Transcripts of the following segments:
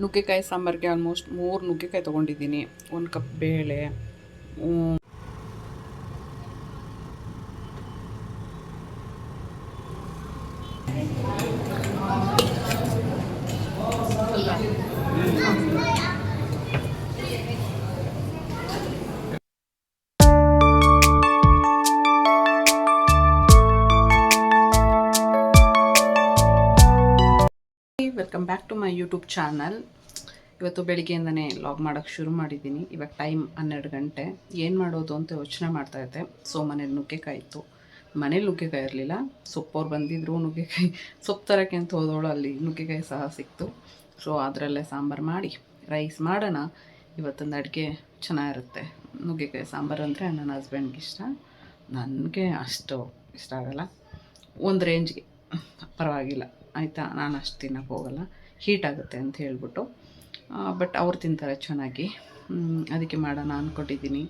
ನುಗ್ಗೆಕಾಯಿ ಸಾಂಬಾರಿಗೆ ಆಲ್ಮೋಸ್ಟ್ ಮೂರು ನುಗ್ಗೆಕಾಯಿ ತೊಗೊಂಡಿದ್ದೀನಿ. ಒಂದು ಕಪ್ ಬೇಳೆ ಯೂಟ್ಯೂಬ್ ಚಾನಲ್. ಇವತ್ತು ಬೆಳಿಗ್ಗೆಯಿಂದನೇ ಲಾಗ್ ಮಾಡೋಕ್ಕೆ ಶುರು ಮಾಡಿದ್ದೀನಿ. ಇವಾಗ ಟೈಮ್ ಹನ್ನೆರಡು ಗಂಟೆ. ಏನು ಮಾಡೋದು ಅಂತ ಯೋಚನೆ ಮಾಡ್ತಾಯಿದ್ದೆ ಸೊ ಮನೇಲಿ ನುಗ್ಗೆಕಾಯಿ ಇತ್ತು. ಮನೇಲಿ ನುಗ್ಗೆಕಾಯಿ ಇರಲಿಲ್ಲ. ಸೊಪ್ಪವ್ರು ಬಂದಿದ್ರು ನುಗ್ಗೆಕಾಯಿ. ಸೊಪ್ಪು ತರೋಕ್ಕೆ ಅಂತ ಹೋದವಳು ಅಲ್ಲಿ ನುಗ್ಗೆಕಾಯಿ ಸಹ ಸಿಕ್ತು. ಸೊ ಅದರಲ್ಲೇ ಸಾಂಬಾರು ಮಾಡಿ. ರೈಸ್ ಮಾಡೋಣ. ಇವತ್ತೊಂದು ಅಡುಗೆ ಚೆನ್ನಾಗಿರುತ್ತೆ. ನುಗ್ಗೆಕಾಯಿ ಸಾಂಬಾರು ಅಂದರೆ ನನ್ನ ಹಸ್ಬೆಂಡ್ಗೆ ಇಷ್ಟ. ನನಗೆ ಅಷ್ಟು ಇಷ್ಟ ಆಗಲ್ಲ. ಒಂದು ರೇಂಜ್ಗೆ ಪರವಾಗಿಲ್ಲ. ಆಯಿತಾ? ನಾನು ಅಷ್ಟು ತಿನ್ನೋಕ್ಕೆ ಹೋಗಲ್ಲ. ಹೀಟ್ ಆಗುತ್ತೆ ಅಂತ ಹೇಳ್ಬಿಟ್ಟು. ಬಟ್ ಅವ್ರು ತಿಂತಾರೆ ಚೆನ್ನಾಗಿ. ಅದಕ್ಕೆ ಮಾಡೋಣ ಅಂದ್ಕೊಟ್ಟಿದ್ದೀನಿ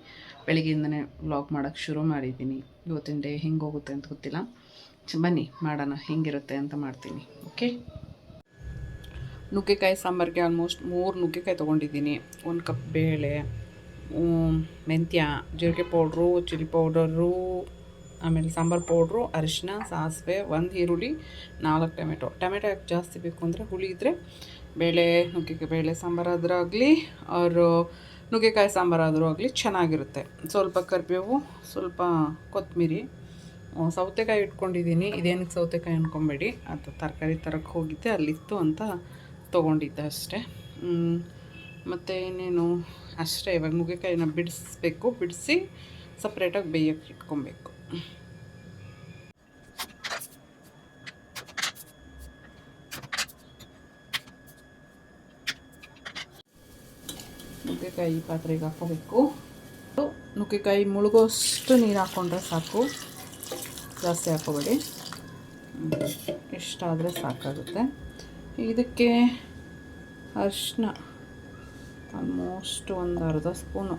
ಬೆಳಗ್ಗೆಯಿಂದನೇ ವ್ಲಾಗ್ ಮಾಡೋಕ್ಕೆ ಶುರು ಮಾಡಿದ್ದೀನಿ. ಇವತ್ತಿನ ಡೇ ಹೆಂಗೆ ಹೋಗುತ್ತೆ ಅಂತ ಗೊತ್ತಿಲ್ಲ. ಬನ್ನಿ, ಮಾಡೋಣ, ಹೆಂಗಿರುತ್ತೆ ಅಂತ ಮಾಡ್ತೀನಿ ಓಕೆ ನುಗ್ಗೆಕಾಯಿ ಸಾಂಬಾರಿಗೆ ಆಲ್ಮೋಸ್ಟ್ ಮೂರು ನುಗ್ಗೆಕಾಯಿ ತೊಗೊಂಡಿದ್ದೀನಿ. ಒಂದು ಕಪ್ ಬೇಳೆ ಮೆಂತ್ಯ, ಜೀರಿಗೆ ಪೌಡ್ರು ಚಿಲ್ಲಿ ಪೌಡರು ಆಮೇಲೆ ಸಾಂಬಾರು ಪೌಡ್ರು, ಅರಿಶಿನ, ಸಾಸಿವೆ, ಒಂದು ಈರುಳ್ಳಿ, ನಾಲ್ಕು ಟೊಮೆಟೊ. ಟೊಮೆಟೊ ಯಾಕೆ ಜಾಸ್ತಿ ಬೇಕು ಅಂದರೆ ಹುಳಿ ಇದ್ದರೆ ಬೇಳೆ, ನುಗ್ಗೆಕಾಯಿ ಬೇಳೆ ಸಾಂಬಾರಾದರೂ ಆಗಲಿ ಅವರು ನುಗ್ಗೆಕಾಯಿ ಸಾಂಬಾರಾದರೂ ಆಗಲಿ ಚೆನ್ನಾಗಿರುತ್ತೆ. ಸ್ವಲ್ಪ ಕರಿಬೇವು, ಸ್ವಲ್ಪ ಕೊತ್ತಂಬರಿ ಸೌತೆಕಾಯಿ ಇಟ್ಕೊಂಡಿದ್ದೀನಿ ಇದೇನಕ್ಕೆ ಸೌತೆಕಾಯಿ ಅಂದ್ಕೊಬೇಡಿ ಅದು ತರಕಾರಿ ತರಕ್ಕೆ ಹೋಗಿದ್ದೆ, ಅಲ್ಲಿತ್ತು ಅಂತ ತೊಗೊಂಡಿದ್ದೆ ಅಷ್ಟೇ. ಮತ್ತು ಇನ್ನೇನು? ಅಷ್ಟೇ, ಇವಾಗ ನುಗ್ಗೆಕಾಯಿನ ಬಿಡಿಸ್ಬೇಕು. ಬಿಡಿಸಿ ಸಪ್ರೇಟಾಗಿ ಬೇಯಕ್ಕೆ ಇಟ್ಕೊಬೇಕು. ನುಗ್ಗೆಕಾಯಿ ಪಾತ್ರೆಗೆ ಹಾಕೋಬೇಕು ನುಗ್ಗೆಕಾಯಿ ಮುಳುಗೋಷ್ಟು ನೀರು ಹಾಕ್ಕೊಂಡ್ರೆ ಸಾಕು. ಜಾಸ್ತಿ ಹಾಕೋಬೇಡಿ ಇಷ್ಟಾದರೆ ಸಾಕಾಗುತ್ತೆ. ಇದಕ್ಕೆ ಅರಿಶಿನ ಆಲ್ಮೋಸ್ಟ್ ಒಂದು ಅರ್ಧ ಸ್ಪೂನು.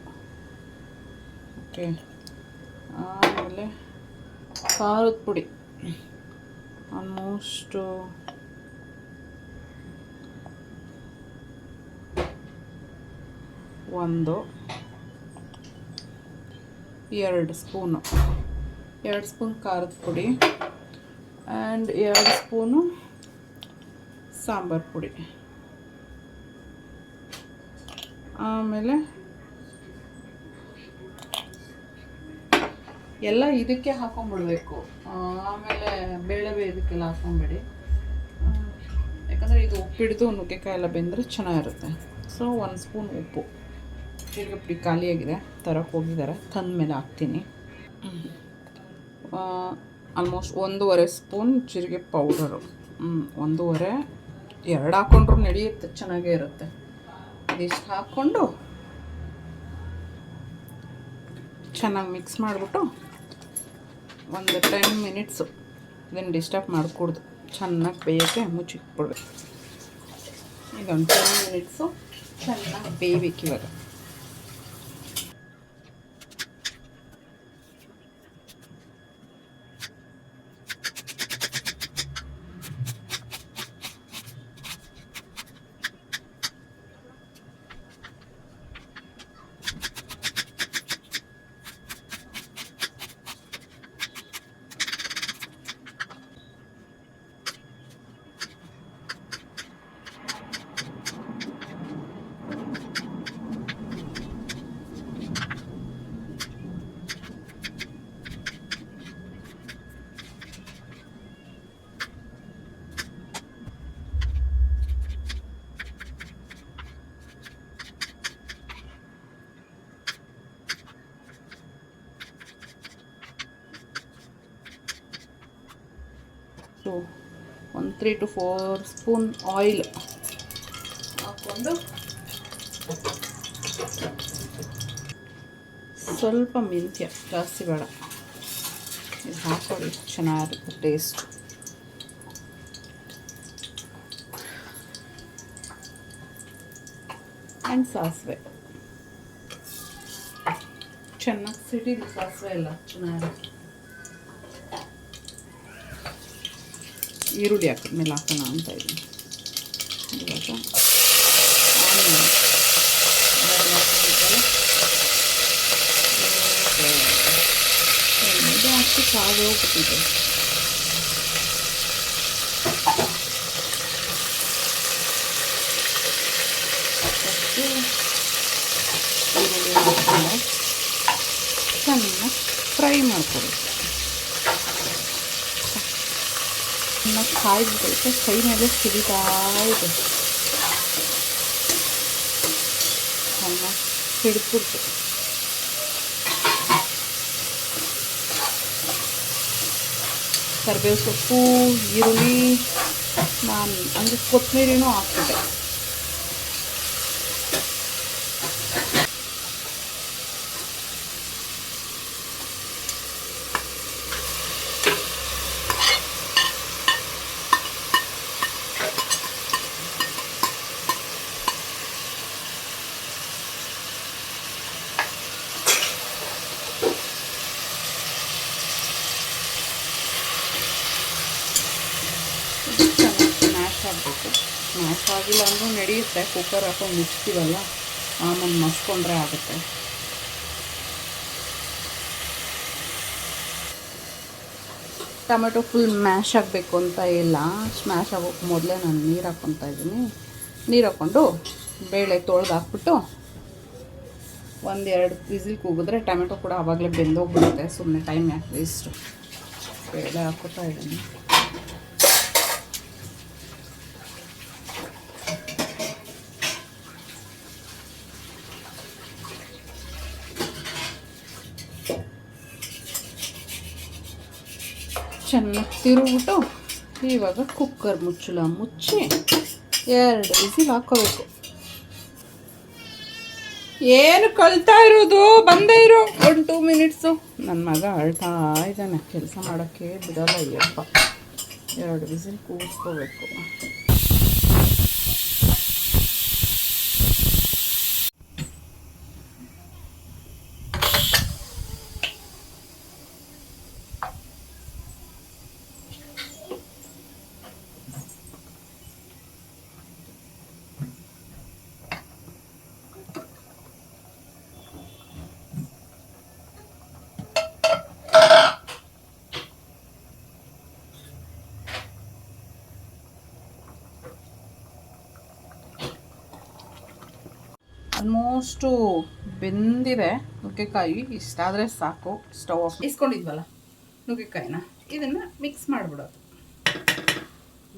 ಓಕೆ ಆಮೇಲೆ ಖಾರದ ಪುಡಿ. ಆಲ್ಮೋಸ್ಟು ಒಂದು, ಎರಡು ಸ್ಪೂನು. ಎರಡು ಸ್ಪೂನ್ ಖಾರದ ಪುಡಿ ಆ್ಯಂಡ್ ಎರಡು ಸ್ಪೂನು ಸಾಂಬಾರು ಪುಡಿ. ಆಮೇಲೆ ಎಲ್ಲ ಇದಕ್ಕೆ ಹಾಕೊಂಡ್ಬಿಡ್ಬೇಕು ಆಮೇಲೆ ಬೇಳೆ ಇದಕ್ಕೆಲ್ಲ ಹಾಕೊಂಡ್ಬಿಡಿ ಯಾಕಂದರೆ ಇದು ಉಪ್ಪಿಡ್ದು, ನುಗ್ಗೆಕಾಯಿ ಎಲ್ಲ ಬೆಂದರೆ ಚೆನ್ನಾಗಿರುತ್ತೆ. ಸೊ, ಒಂದು ಸ್ಪೂನ್ ಉಪ್ಪು. ಜೀರಿಗೆ ಪುಡಿ ಖಾಲಿಯಾಗಿದೆ. ತರಕ್ಕೆ ಹೋಗಿದ್ದಾರೆ. ತಂದ ಮೇಲೆ ಹಾಕ್ತೀನಿ ಆಲ್ಮೋಸ್ಟ್ ಒಂದೂವರೆ ಸ್ಪೂನ್ ಜೀರಿಗೆ ಪೌಡರು. ಒಂದೂವರೆ. ಎರಡು ಹಾಕ್ಕೊಂಡ್ರು ನಡೆಯುತ್ತೆ. ಚೆನ್ನಾಗೇ ಇರುತ್ತೆ. ಇದಿಷ್ಟು ಹಾಕ್ಕೊಂಡು ಚೆನ್ನಾಗಿ ಮಿಕ್ಸ್ ಮಾಡಿಬಿಟ್ಟು ಒಂದು ಟೆನ್ ಮಿನಿಟ್ಸು ಇದನ್ನು ಡಿಸ್ಟರ್ಬ್ ಮಾಡಿಕೊಡ್ದು. ಚೆನ್ನಾಗಿ ಬೇಯೋಕ್ಕೆ ಮುಚ್ಚಿಟ್ಬಿಡ್ಬೇಕು. ಇದೊಂದು ಟೆನ್ ಮಿನಿಟ್ಸು ಚೆನ್ನಾಗಿ ಬೇಯಬೇಕು ಇವಾಗ. ಸೊ ಒಂದು three to four spoon oil ಹಾಕ್ಕೊಂಡು. ಸ್ವಲ್ಪ ಮೆಂತ್ಯ, ಜಾಸ್ತಿ ಬೇಡ. ಇದು ಹಾಕ್ಕೊಳ್ಳಿ, ಚೆನ್ನಾಗಿರುತ್ತೆ ಟೇಸ್ಟ್ ಆ್ಯಂಡ್ ಸಾಸಿವೆ. ಚೆನ್ನಾಗಿ ಸಿಡಿದು ಸಾಸಿವೆ ಎಲ್ಲ, ಚೆನ್ನಾಗಿರುತ್ತೆ. ಈರುಳ್ಳಿ ಹಾಕಿ ಮೇಲೆ ಹಾಕೋಣ ಅಂತ ಇದ್ದೀನಿ ಇವಾಗ ಇದು ಅಷ್ಟು ಸಾಗೋ ಕೊಟ್ಟಿದೆ ಈರುಳ್ಳಿ ಚೆನ್ನಾಗಿ ಫ್ರೈ ಮಾಡ್ಕೊಬೇಕು ಚೆನ್ನಾಗಿ ಕಾಯ್ಬಿಟ್ಟೈತೆ ಕೈ ಮೇಲೆ ಸಿಡಿತಾ ಇದೆ. ಚೆನ್ನಾಗಿ ಹಿಡಿದ್ಬಿಡ್ತು ಕರಿಬೇವು ಸೊಪ್ಪು, ಈರುಳ್ಳಿ, ನಾನು ಅಂದರೆ ಕೊತ್ತಂಬರಿನೂ ಹಾಕ್ತಿದ್ದೆ ಚೆನ್ನಾಗಿ ಸ್ಮ್ಯಾಶ್ ಆಗಬೇಕು ಅಂದ್ರೂ ಅಂದರೂ ನಡೆಯುತ್ತೆ. ಕುಕ್ಕರ್ ಹಾಕೊಂಡು ಮುಚ್ತೀವಲ್ಲ, ಆಮೇಲೆ ಮಸ್ಕೊಂಡ್ರೆ ಆಗುತ್ತೆ. ಟೊಮೆಟೊ ಫುಲ್ ಮ್ಯಾಶ್ ಆಗಬೇಕು ಅಂತ ಇಲ್ಲ. ಸ್ಮ್ಯಾಶ್ ಆಗೋಕ್ಕೆ ಮೊದಲೇ ನಾನು ನೀರು ಹಾಕ್ಕೊತಾ ಇದ್ದೀನಿ. ನೀರು ಹಾಕ್ಕೊಂಡು ಬೇಳೆ ತೊಳೆದು ಹಾಕ್ಬಿಟ್ಟು ಒಂದೆರಡು ವಿಸಿಲ್ ಕೂಗಿದ್ರೆ ಟೊಮೆಟೊ ಕೂಡ ಆವಾಗಲೇ ಬೆಂದೋಗ್ಬಿಡುತ್ತೆ. ಸುಮ್ಮನೆ ಟೈಮ್ ಯಾಕೆ ವೇಸ್ಟು. ಬೇಳೆ ಹಾಕ್ಕೊತಾ ಇದ್ದೀನಿ. ಚೆನ್ನಾಗಿ ತಿರುಗ್ಬಿಟ್ಟು ಇವಾಗ ಕುಕ್ಕರ್ ಮುಚ್ಚಳ ಮುಚ್ಚಿ ಎರಡು ವಿಸಿಲ್ ಹಾಕೋಬೇಕು ಏನು ಕಲ್ತಾ ಇರೋದು? ಬಂದೇ ಇರೋ. ಒನ್ ಟೂ ಮಿನಿಟ್ಸು ನನ್ನ ಮಗ ಅಳ್ತಾ ಇದ್ದಾನೆ. ಕೆಲಸ ಮಾಡೋಕ್ಕೆ ಬಿಡಲ್ಲ ಅಯ್ಯಪ್ಪ ಎರಡು ವಿಸಿಲ್ ಕೂಗಿಸ್ಕೋಬೇಕು ಆಲ್ಮೋಸ್ಟು ಬೆಂದಿದೆ ನುಗ್ಗೆಕಾಯಿ. ಇಷ್ಟಾದರೆ ಸಾಕು. ಸ್ಟವ್ ಆಫ್ ಇಸ್ಕೊಂಡಿದ್ವಲ್ಲ, ನುಗ್ಗೆಕಾಯಿನ. ಇದನ್ನು ಮಿಕ್ಸ್ ಮಾಡಿಬಿಡೋದು.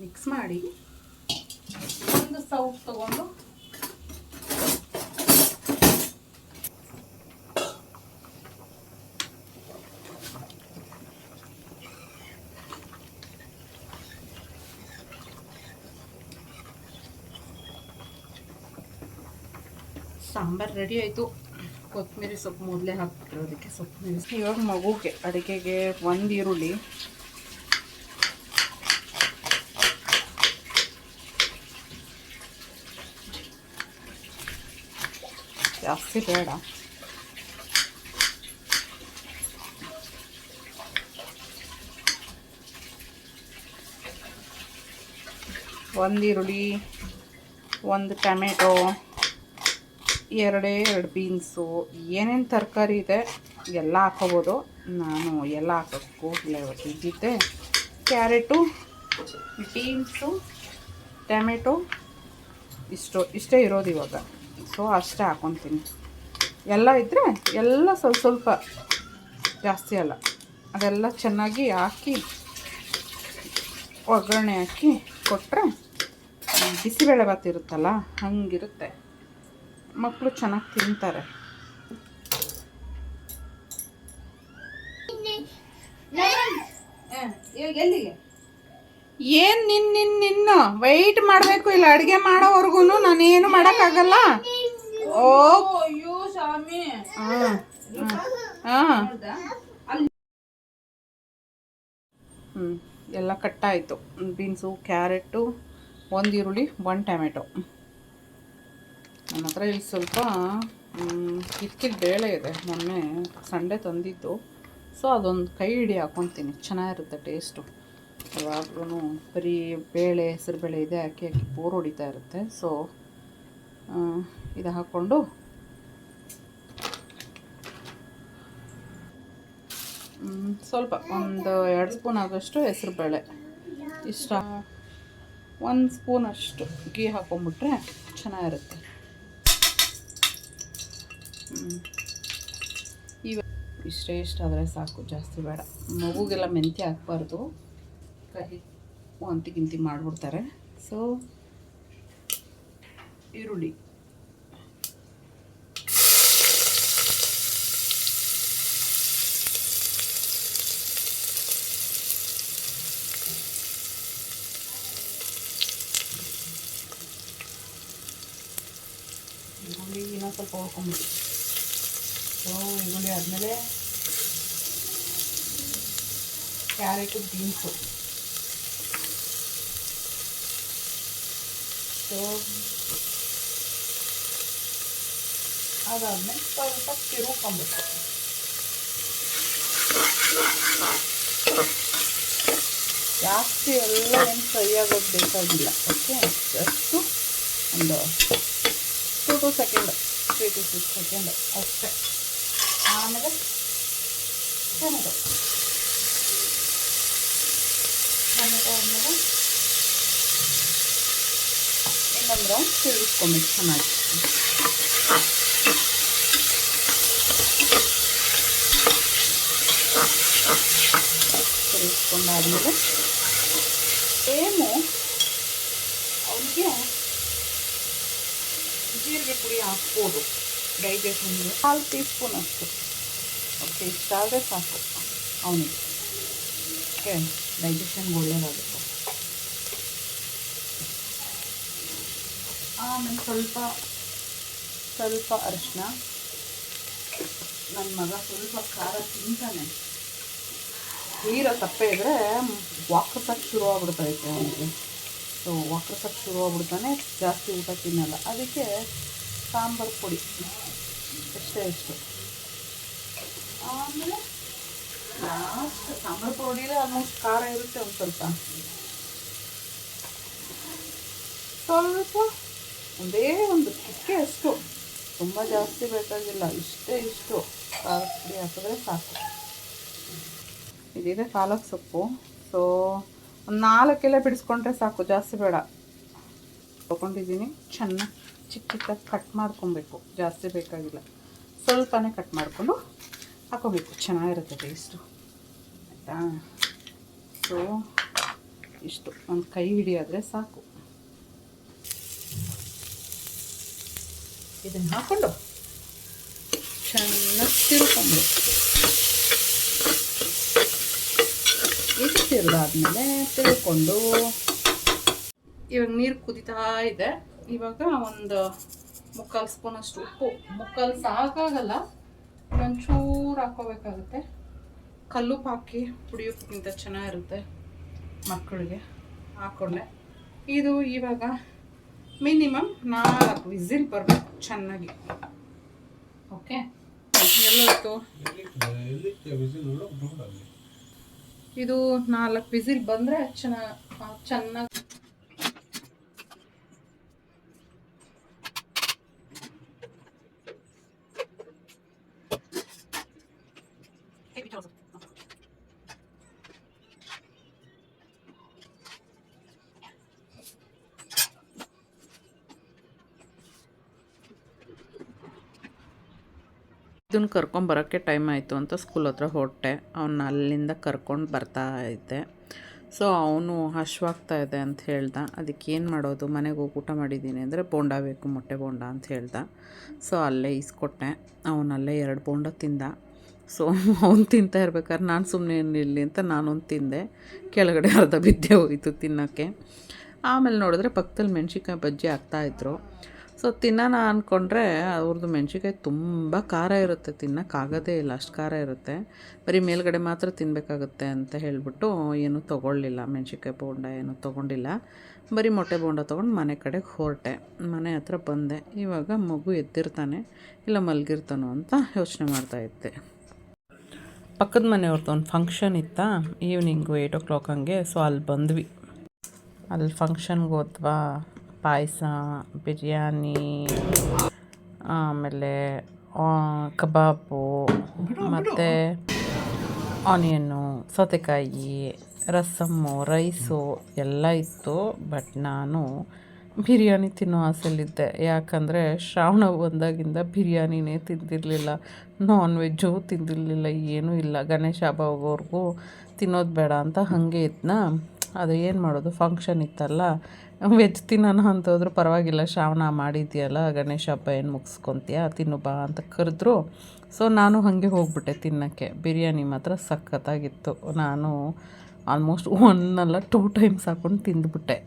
ಮಿಕ್ಸ್ ಮಾಡಿ ಒಂದು ಸೌಟ್ ತಗೊಂಡು ಸಾಂಬಾರು ರೆಡಿ ಆಯಿತು. ಕೊತ್ತಂಬರಿ ಸೊಪ್ಪು ಮೊದಲೇ ಹಾಕ್ಬಿಟ್ಟಿರೋದಕ್ಕೆ ಸೊಪ್ಪು ಇವಾಗ ಮಗುಗೆ, ಅಡುಗೆಗೆ ಒಂದು ಈರುಳ್ಳಿ. ಜಾಸ್ತಿ ಬೇಡ. ಒಂದು ಈರುಳ್ಳಿ, ಒಂದು ಟೊಮೆಟೊ. ಎರಡೇ ಎರಡು ಬೀನ್ಸು, ಏನೇನು ತರಕಾರಿ ಇದೆ, ಎಲ್ಲ ಹಾಕೋಬೋದು. ನಾನು ಎಲ್ಲ ಹಾಕೋಕ್ಕೆ ಇವತ್ತು ಇದ್ದಿದ್ದೆ. ಕ್ಯಾರೆಟು ಬೀನ್ಸು ಟೊಮೆಟೊ ಇಷ್ಟು, ಇಷ್ಟೇ ಇರೋದು ಇವಾಗ. ಸೊ ಅಷ್ಟೇ ಹಾಕೊತೀನಿ. ಎಲ್ಲ ಇದ್ದರೆ ಎಲ್ಲ ಸ್ವಲ್ಪ ಸ್ವಲ್ಪ ಜಾಸ್ತಿ ಅಲ್ಲ. ಅದೆಲ್ಲ ಚೆನ್ನಾಗಿ ಹಾಕಿ, ಒಗ್ಗರಣೆ ಹಾಕಿ ಕೊಟ್ಟರೆ ಬಿಸಿಬೇಳೆ ಭಾತ್ ಇರುತ್ತಲ್ಲ, ಹಂಗಿರುತ್ತೆ. ಮಕ್ಕಳು ಚೆನ್ನಾಗಿ ತಿಂತಾರೆ. ಏನ್ ನಿನ್ ನಿನ್ ನಿನ್ನ? ವೈಟ್ ಮಾಡಬೇಕು, ಇಲ್ಲ ಅಡುಗೆ ಮಾಡೋವರೆಗೂ ನಾನೇನು ಮಾಡೋಕ್ಕಾಗಲ್ಲ? ಓ ಸ್ವಾಮಿ ಹಾಂ. ಹ್ಞೂ ಎಲ್ಲ ಕಟ್ಟಾಯಿತು. ಬೀನ್ಸು, ಕ್ಯಾರೆಟು, ಒಂದು ಈರುಳ್ಳಿ, ಒಂದು ಟೊಮೆಟೊ. ನನ್ನ ಹತ್ರ ಇಲ್ಲಿ ಸ್ವಲ್ಪ ಕಿತ್ಕಿದ ಬೇಳೆ ಇದೆ. ಮೊನ್ನೆ ಸಂಡೆ ತಂದಿದ್ದು. ಸೊ ಅದೊಂದು ಕೈ ಹಿಡಿ ಹಾಕೊತೀನಿ. ಚೆನ್ನಾಗಿರುತ್ತೆ ಟೇಸ್ಟು ಯಾವಾಗ್ಲೂ ಬರೀ ಬೇಳೆ, ಹೆಸರು ಬೇಳೆ ಇದೆ, ಹಾಕಿ ಹಾಕಿ ಬೋರ್ ಹೊಡಿತಾ ಇರುತ್ತೆ. ಸೊ ಇದು ಹಾಕ್ಕೊಂಡು ಸ್ವಲ್ಪ ಒಂದು ಎರಡು ಸ್ಪೂನ್ ಆಗೋಷ್ಟು ಹೆಸರು ಬೇಳೆ. ಇಷ್ಟ. ಒಂದು ಸ್ಪೂನ್ ಅಷ್ಟು ಗೀ ಹಾಕೊಂಡ್ಬಿಟ್ರೆ ಚೆನ್ನಾಗಿರುತ್ತೆ. ಇವ ಇಷ್ಟೇ ಇಷ್ಟ ಆದರೆ ಸಾಕು, ಜಾಸ್ತಿ ಬೇಡ. ಮಗುಗೆಲ್ಲ ಮೆಂತ್ಯ ಹಾಕ್ಬಾರ್ದು. ಕಹಿ, ವಾಂತಿ ಗಿಂತಿ ಮಾಡಿಬಿಡ್ತಾರೆ. ಸೊ ಈರುಳ್ಳಿ. ಇನ್ನೊಂದು ಸ್ವಲ್ಪ ಹುರ್ಕೊಂಬಿಡಿ ಸೊ ಈರುಳ್ಳಿ ಆದಮೇಲೆ ಕ್ಯಾರೆಟು ಬೀನ್ಸು. ಸೊ ಅದಾದ್ಮೇಲೆ ಸ್ವಲ್ಪ ತಿರುಕೊಂಬೇಕು ಜಾಸ್ತಿ ಎಲ್ಲ ಏನು ಫ್ರೈ ಬೇಕಾಗಿಲ್ಲ, ಓಕೆ? ಜಸ್ಟು ಒಂದು, to two second three to six second ಅಷ್ಟೇ. ಆಮೇಲೆ ಟೊಮೆಟೊ ಟೊಮೆಟೊ ಆದಮೇಲೆ ಇನ್ನೊಂದು ರೌಂಡ್ ತಿರುಗಿಸ್ಕೊಬೇಕು ಚೆನ್ನಾಗಿ. ತಿರುಗಿಸ್ಕೊಂಡಾದ್ಮೇಲೆ ಸೇಮು ಅವನಿಗೆ ಜೀರಿಗೆ ಪುಡಿ ಹಾಕ್ಬೋದು ಡೈಜೆಷನ್ಗೆ ಕಾಲು ಟೀ ಸ್ಪೂನ್ ಅಷ್ಟು. ಇಷ್ಟಾದರೆ ಸಾಕು. ಅವನಿಗೆ. ಓಕೆ? ಡೈಜೆಷನ್ಗೆ ಒಳ್ಳೆಯದಾಗುತ್ತೆ ಆಮೇಲೆ ಸ್ವಲ್ಪ ಸ್ವಲ್ಪ ಅರಿಶಿನ ನನ್ನ ಮಗ ಸ್ವಲ್ಪ ಖಾರ ತಿಂತಾನೆ. ತೀರ ತಪ್ಪೆ ಇದ್ದರೆ ವಾಕರ್ಸಕ್ಕೆ ಶುರು ಆಗ್ಬಿಡ್ತೈತೆ ಅವನಿಗೆ ಸೊ ವಾಕರ್ಸಕ್ಕೆ ಶುರು ಆಗ್ಬಿಡ್ತಾನೆ, ಜಾಸ್ತಿ ಊಟ ತಿನ್ನಲ್ಲ. ಅದಕ್ಕೆ ಸಾಂಬಾರು ಪುಡಿ. ಎಷ್ಟೇ ಇಷ್ಟು. ಆಮೇಲೆ ಲಾಸ್ಟ್ ಸಾಂಬಾರು ಪುಡಿಲೇ ಆಲ್ಮೋಸ್ಟ್ ಖಾರ ಇರುತ್ತೆ ಒಂದು ಸ್ವಲ್ಪ. ಸ್ವಲ್ಪ ಒಂದೇ ಒಂದು ಚಿಕ್ಕೆ ಅಷ್ಟು. ತುಂಬ ಜಾಸ್ತಿ ಬೇಕಾಗಿಲ್ಲ, ಇಷ್ಟೇ ಇಷ್ಟು ಖಾರ ಪುಡಿ ಹಾಕಿದ್ರೆ ಸಾಕು. ಇದಿದೆ ಪಾಲಕ್ ಸೊಪ್ಪು. ಸೊ ಒಂದು ನಾಲ್ಕೆಲ್ಲ ಬಿಡಿಸ್ಕೊಂಡ್ರೆ ಸಾಕು, ಜಾಸ್ತಿ ಬೇಡ. ತೊಗೊಂಡಿದ್ದೀನಿ, ಚೆನ್ನಾಗಿ ಚಿಕ್ಕ ಚಿಕ್ಕದಾಗಿ ಕಟ್ ಮಾಡ್ಕೊಬೇಕು, ಜಾಸ್ತಿ ಬೇಕಾಗಿಲ್ಲ. ಸ್ವಲ್ಪನೇ ಕಟ್ ಮಾಡಿಕೊಂಡು ಹಾಕೋಬೇಕು ಚೆನ್ನಾಗಿರುತ್ತೆ ಟೇಸ್ಟು ಆಯಿತಾ ಸೊ ಇಷ್ಟು ಒಂದು ಕೈ ಹಿಡಿಯಾದರೆ ಸಾಕು ಇದನ್ನು ಹಾಕ್ಕೊಂಡು ಚೆನ್ನಾಗಿ ತಿರ್ಕೊಂಡು ಇದು ತಿರ್ದಾದ್ಮೇಲೆ ತಿರ್ಕೊಂಡು ಇವಾಗ ನೀರು ಕುದಿತಾ ಇದೆ ಇವಾಗ ಒಂದು ಮುಕ್ಕಾಲು ಸ್ಪೂನ್ ಅಷ್ಟು ಉಪ್ಪು ಮುಕ್ಕಾಲು ಸಾಕಾಗಲ್ಲ ಒಂಚೂರು ಹಾಕೋಬೇಕಾಗುತ್ತೆ. ಕಲ್ಲುಪ್ಪು ಹಾಕಿ ಪುಡಿಯೋಕ್ಕಿಂತ ಚೆನ್ನಾಗಿರುತ್ತೆ ಮಕ್ಕಳಿಗೆ. ಹಾಕೊಂಡೆ. ಇದು ಇವಾಗ ಮಿನಿಮಮ್ ನಾಲ್ಕು ವಿಸಿಲ್ ಬರಬೇಕು ಚೆನ್ನಾಗಿ. ಓಕೆ? ಎಲ್ಲೋಯ್ತು ಇದು ನಾಲ್ಕು ವಿಸಿಲ್ ಬಂದರೆ ಚೆನ್ನಾಗಿ ಚೆನ್ನಾಗಿ ಇದನ್ನು ಕರ್ಕೊಂಬರೋಕ್ಕೆ ಟೈಮ್ ಆಯಿತು ಅಂತ ಸ್ಕೂಲ್ ಹತ್ರ ಹೊರಟೆ. ಅವನ್ನ ಅಲ್ಲಿಂದ ಕರ್ಕೊಂಡು ಬರ್ತಾ ಇದ್ದೆ. ಸೊ ಅವನು ಹಶ್ವಾಗ್ತಾ ಇದೆ ಅಂತ ಹೇಳ್ದ. ಅದಕ್ಕೆ ಏನು ಮಾಡೋದು? ಮನೆಗೆ ಹೋಗಿ ಊಟ ಮಾಡಿದ್ದೀನಿ ಅಂದರೆ ಬೋಂಡ ಬೇಕು, ಮೊಟ್ಟೆ ಬೋಂಡ ಅಂತ ಹೇಳ್ದ. ಸೊ ಅಲ್ಲೇ ಇಸ್ಕೊಟ್ಟೆ. ಅವನಲ್ಲೇ ಎರಡು ಬೋಂಡ ತಿಂದ. ಸೊ ಅವ್ನು ತಿಂತಾ ಇರ್ಬೇಕಾದ್ರೆ ನಾನು ಸುಮ್ಮನೆ ಏನಿರಲಿ ಅಂತ ನಾನೊಂದು ತಿಂದೆ. ಕೆಳಗಡೆ ಅರ್ಧ ಬಿದ್ದೆ ಹೋಯಿತು ತಿನ್ನೋಕ್ಕೆ. ಆಮೇಲೆ ನೋಡಿದ್ರೆ ಪಕ್ಕದಲ್ಲಿ ಮೆಣ್ಸಿನ್ಕಾಯಿ ಬಜ್ಜಿ ಹಾಕ್ತಾಯಿದ್ರು ಸೊ ತಿನ್ನೋಣ ಅಂದ್ಕೊಂಡ್ರೆ ಅವ್ರದ್ದು ಮೆಣ್ಸಿನ್ಕಾಯಿ ತುಂಬ ಖಾರ ಇರುತ್ತೆ ತಿನ್ನೋಕ್ಕಾಗೋದೇ ಇಲ್ಲ, ಅಷ್ಟು ಖಾರ ಇರುತ್ತೆ. ಬರೀ ಮೇಲ್ಗಡೆ ಮಾತ್ರ ತಿನ್ನಬೇಕಾಗುತ್ತೆ ಅಂತ ಹೇಳಿಬಿಟ್ಟು ಏನೂ ತೊಗೊಳ್ಳಿಲ್ಲ, ಮೆಣ್ಸಿನ್ಕಾಯಿ ಬೋಂಡ ಏನೂ ತೊಗೊಂಡಿಲ್ಲ. ಬರೀ ಮೊಟ್ಟೆ ಬೋಂಡ ತೊಗೊಂಡು ಮನೆ ಕಡೆಗೆ ಹೊರಟೆ. ಮನೆ ಹತ್ರ ಬಂದೆ. ಇವಾಗ ಮಗು ಎದ್ದಿರ್ತಾನೆ, ಇಲ್ಲ ಮಲಗಿರ್ತಾನೋ ಅಂತ ಯೋಚನೆ ಮಾಡ್ತಾಯಿದ್ದೆ ಪಕ್ಕದ ಮನೆಯವ್ರದ್ದು ಒಂದು ಫಂಕ್ಷನ್ ಇತ್ತಾ ಈವ್ನಿಂಗು ಏಯ್ಟ್ ಓ ಕ್ಲಾಕ್ ಹಂಗೆ ಸೊ ಅಲ್ಲಿ ಬಂದ್ವಿ. ಅಲ್ಲಿ ಫಂಕ್ಷನ್ಗೆ ಹೋದ್ವಾ? ಪಾಯಸ ಬಿರಿಯಾನಿ ಆಮೇಲೆ ಕಬಾಬು ಮತ್ತು ಆನಿಯನ್ನು ಸೌತೆಕಾಯಿ ರಸಮ್ಮು ರೈಸು ಎಲ್ಲ ಇತ್ತು ಬಟ್ ನಾನು ಬಿರಿಯಾನಿ ತಿನ್ನೋ ಆಸೆಯಲ್ಲಿದ್ದೆ. ಯಾಕಂದರೆ ಶ್ರಾವಣ ಬಂದಾಗಿಂದ ಬಿರಿಯಾನಿನೇ ತಿಂದಿರಲಿಲ್ಲ. ನಾನ್ ವೆಜ್ಜು ತಿಂದಿರಲಿಲ್ಲ ಏನೂ ಇಲ್ಲ. ಗಣೇಶ ಹಬ್ಬ ಹೋಗೋವರೆಗೂ ತಿನ್ನೋದು ಬೇಡ ಅಂತ ಹಾಗೆ ಇದ್ನ. ಅದು ಏನು ಮಾಡೋದು? ಫಂಕ್ಷನ್ ಇತ್ತಲ್ಲ? ವೆಜ್ ತಿನ್ನೋಣ ಅಂತ ಹೋದ್ರು ಪರವಾಗಿಲ್ಲ, ಶ್ರಾವಣ ಮಾಡಿದ್ಯಲ್ಲ, ಗಣೇಶ ಹಬ್ಬ ಏನು ಮುಗಿಸ್ಕೊತೀಯ? ತಿನ್ನು ಬಾ ಅಂತ ಕರೆದ್ರು. ಸೊ ನಾನು ಹಾಗೆ ಹೋಗ್ಬಿಟ್ಟೆ ತಿನ್ನೋಕ್ಕೆ. ಬಿರಿಯಾನಿ ಮಾತ್ರ ಸಖತ್ತಾಗಿತ್ತು. ನಾನು ಆಲ್ಮೋಸ್ಟ್ ಒನ್ ಅಲ್ಲ ಟೂ ಟೈಮ್ಸ್ ಹಾಕೊಂಡು ತಿಂದುಬಿಟ್ಟೆ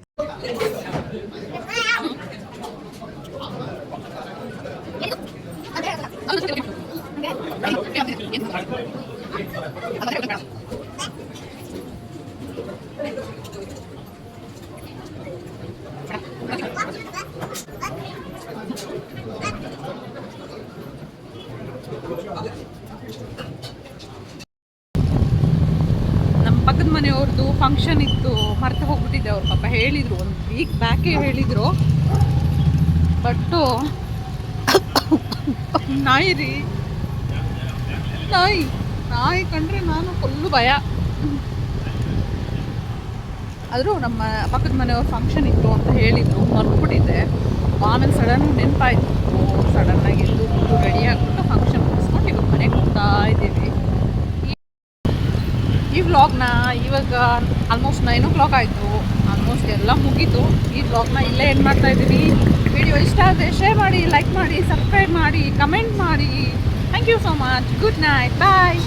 ನಮ್ಮ ಪಕ್ಕದ ಮನೆಯವ್ರದ್ದು ಫಂಕ್ಷನ್ ಇತ್ತು ಮರ್ತು ಹೋಗ್ಬಿಟ್ಟಿದ್ದೆ ಅವ್ರ ಪಾಪ ಹೇಳಿದರು ಒಂದು ವೀಕ್ ಬ್ಯಾಕೇ ಹೇಳಿದರು. ಬಟ್ಟು ನಾಯಿ ರೀ. ನಾಯಿ ನಾಯಿ ಕಂಡ್ರೆ ನಾನು ಫುಲ್ಲು ಭಯ. ಆದರೂ ನಮ್ಮ ಪಕ್ಕದ ಮನೆಯವ್ರ ಫಂಕ್ಷನ್ ಇತ್ತು ಅಂತ ಹೇಳಿದ್ರು ಮರ್ಬಿಟ್ಟಿದ್ದೆ ಆಮೇಲೆ ಸಡನ್ ನೆನಪಾಯ್ತು. ಸಡನ್ನಾಗಿ ಎದ್ದು ರೆಡಿ ಆಗಿಬಿಟ್ಟು ಫಂಕ್ಷನ್ ಮುಗಿಸ್ಕೊಂಡು ಇವಾಗ ಮನೆಗೆ ಹೋಗ್ತಾ ಇದ್ದೀವಿ. ಈ ವ್ಲಾಗ್ನ ಇವಾಗ ಆಲ್ಮೋಸ್ಟ್ ನೈನ್ ಓ ಕ್ಲಾಕ್ ಆಯಿತು. ಆಲ್ಮೋಸ್ಟ್ ಎಲ್ಲ ಮುಗೀತು. ಈ ಬ್ಲಾಗ್ನ ಇಲ್ಲೇ ಏನು ಮಾಡ್ತಾ ಇದ್ದೀನಿ ವಿಡಿಯೋ ಇಷ್ಟ ಆದರೆ ಶೇರ್ ಮಾಡಿ ಲೈಕ್ ಮಾಡಿ ಸಬ್ಸ್ಕ್ರೈಬ್ ಮಾಡಿ ಕಮೆಂಟ್ ಮಾಡಿ. Thank you so much good night bye